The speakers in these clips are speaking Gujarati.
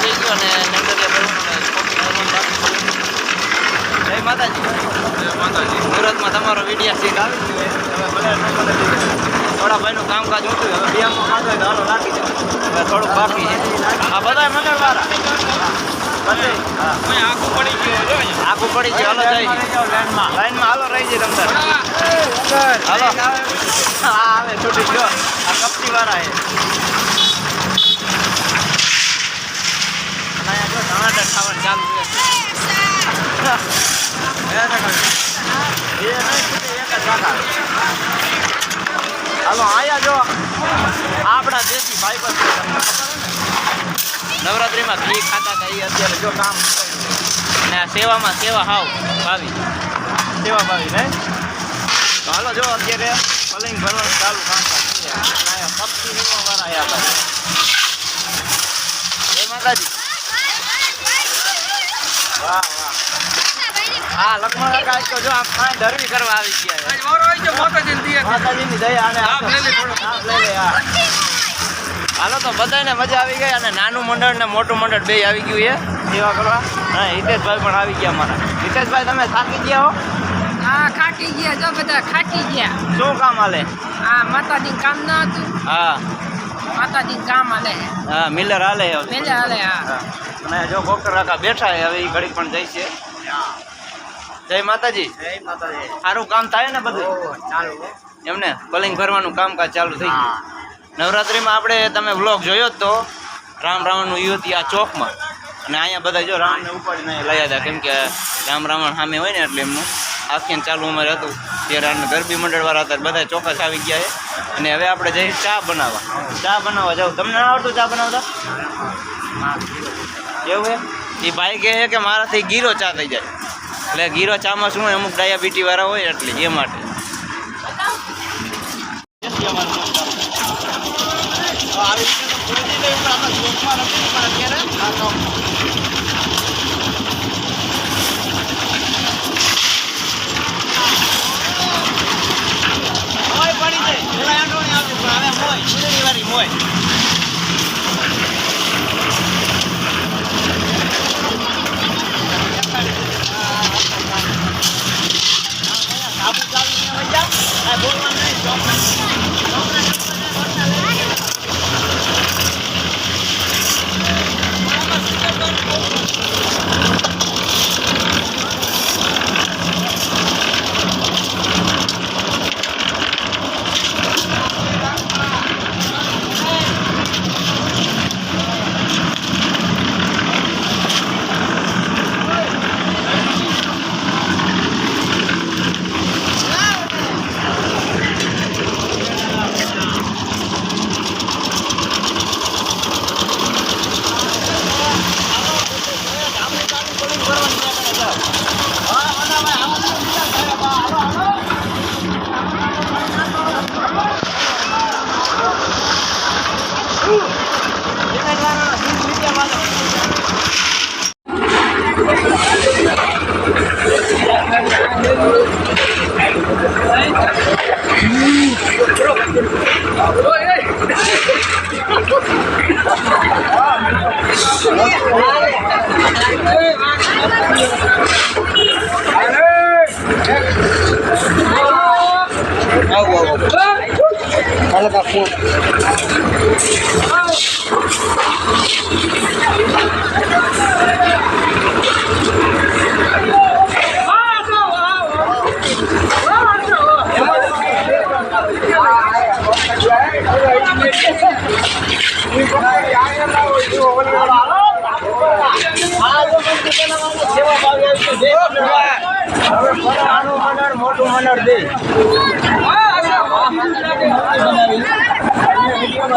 થઈ છે. જય માતાજી સુરતમાં તમારો વીડિયો સીટ આવી કામકાજ ઊંચું હવે બિયામાં હાલો હવે થોડુંક બાકી છે આ બધા હા આખું પડી ગયું આખું પડી ગયું જઈ લાઈનમાં હાલો રહી જઈ રમતા હાલો આવે છૂટી ગયો આ કપટી વાળા છે અને અહીંયા જો ટમાટર ખાવાનું ચાલુ છે. હાલો આયા જો આપણા દેશી ભાઈ પર છે, નવરાત્રિમાં ઘી ખાતા હતા એ અત્યારે જો કામ અને આ સેવામાં સેવા હાવ ભાવી સેવા ભાવી ને તો હાલો જો અત્યારે પલંગ ભરવાનું ચાલુ કામ કપથી નીકળવા વાળા આવ્યા હતા જય માતાજી હા લક્ષ્મણ કાકા તો જો આ ધરવી કરવા આવી ગયા છે. આજ વારો આવી ગયો માતાજીની દિયા. માતાજીની દયા અને આપ લઈ લે થોડો. આપ લઈ લે આ હાલો તો બધાને મજા આવી ગઈ અને નાનું મંડળ ને મોટું મંડળ બે આવી ગયું છે. સેવા કરવા. હા હિતેશભાઈ પણ આવી ગયા મારા હિતેશભાઈ તમે થાકી ગયા હો? હા ખાટી ગયા જો બધા ખાટી ગયા. શું કામ હાલે? આ માતાજી કામ ન હતું. હા. માતાજી કામ હાલે. હા મિલર હાલે મિલર મેલે હાલે હા. હા. અને જો ગોકર કાકા બેઠા હવે એ ઘડી પણ જાય છે. જય માતાજી. સારું કામ થાય ને બધું? એમને પલિંગ ભરવાનું કામકાજ ચાલુ થઈ ગયું. નવરાત્રિમાં આપણે તમે વ્લોગ જોયો તો રામ રાવણનું યુવતી આ ચોકમાં. અને અહીંયા બધા જો રામને ઉપાડીને લઈ હતા કેમ કે રામ રાવણ સામે હોય ને એટલે એમનું. આખ્યાન ચાલુ અમારે હતું. ત્યારે ગરબી મંડળવાળા હતા બધા ચોક્કસ આવી ગયા છે. અને હવે આપણે જઈએ ચા બનાવવા. ચા બનાવવા જાવ તમને ના આવડતું ચા બનાવતા? એવું હે એ ભાઈ કહે છે કે મારાથી ગીરો ચા થઈ જાય. એટલે ગીરો ચામસ હોય, અમુક ડાયાબિટી વાળા હોય એટલે એ માટે. હોય. Talaga po. Thank you. મોટું મંડળ દે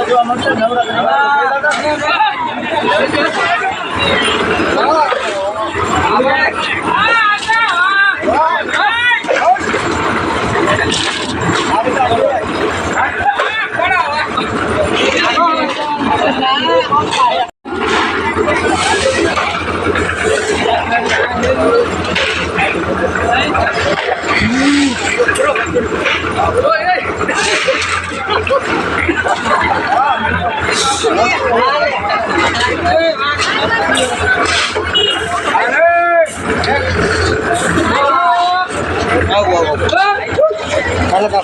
જોવા મળશે ઓય, Fala da.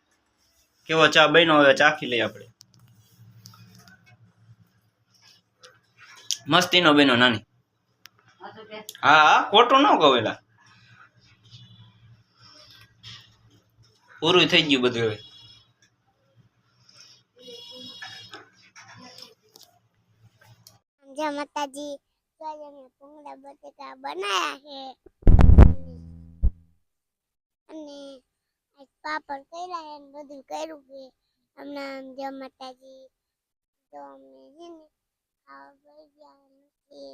કેવો ચા બન્યો હવે ચાખી લઈએ આપણે. મસ્તીનો બન્યો નાની. હા હા, ખોટું ન કવેલા પૂરું થઈ ગયું બધું હવે. જય માતાજી તો આજે અમે બનાયા છે. અને પાપડ કર્યા છે અને બધું કર્યું કે હમણાં જો માતાજી તો અમે છે ને ખાવા બળી ગયા નથી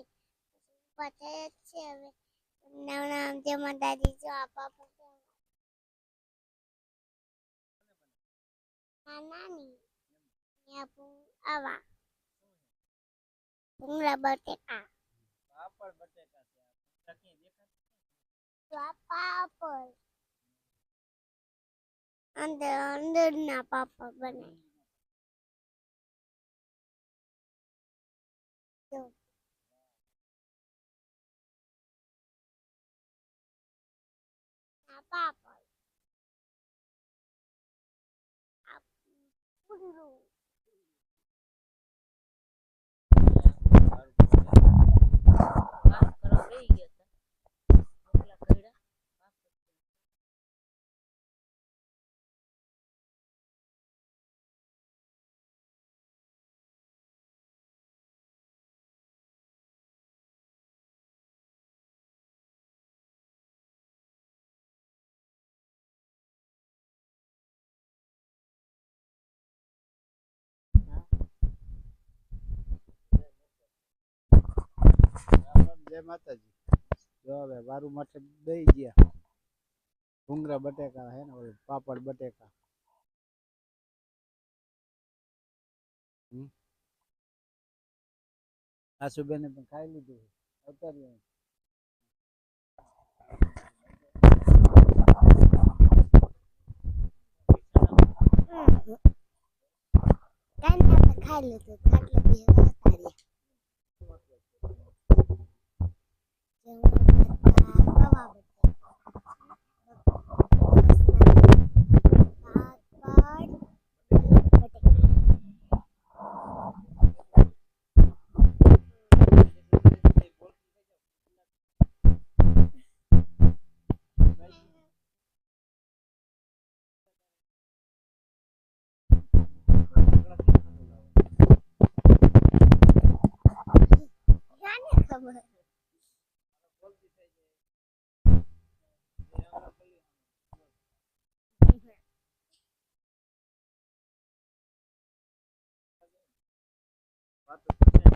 ઊભા થયા જ છે હવે. હમણાં જો માતાજી જો આ પાપડ આ નાની આવા. ભૂંગળા બટેકા. તો આ પાપડ. અંદર અંદરના પાપડ બને પાપા આ જય માતાજી. જો હવે વારું માટે દઈ ગયા. ભૂંગરા બટેકા હે ને પાપડ બટેકા. આશુબેને પણ ખાઈ લીધું અવતારી ખાઈ લીધું. ખાટલે பார்த்து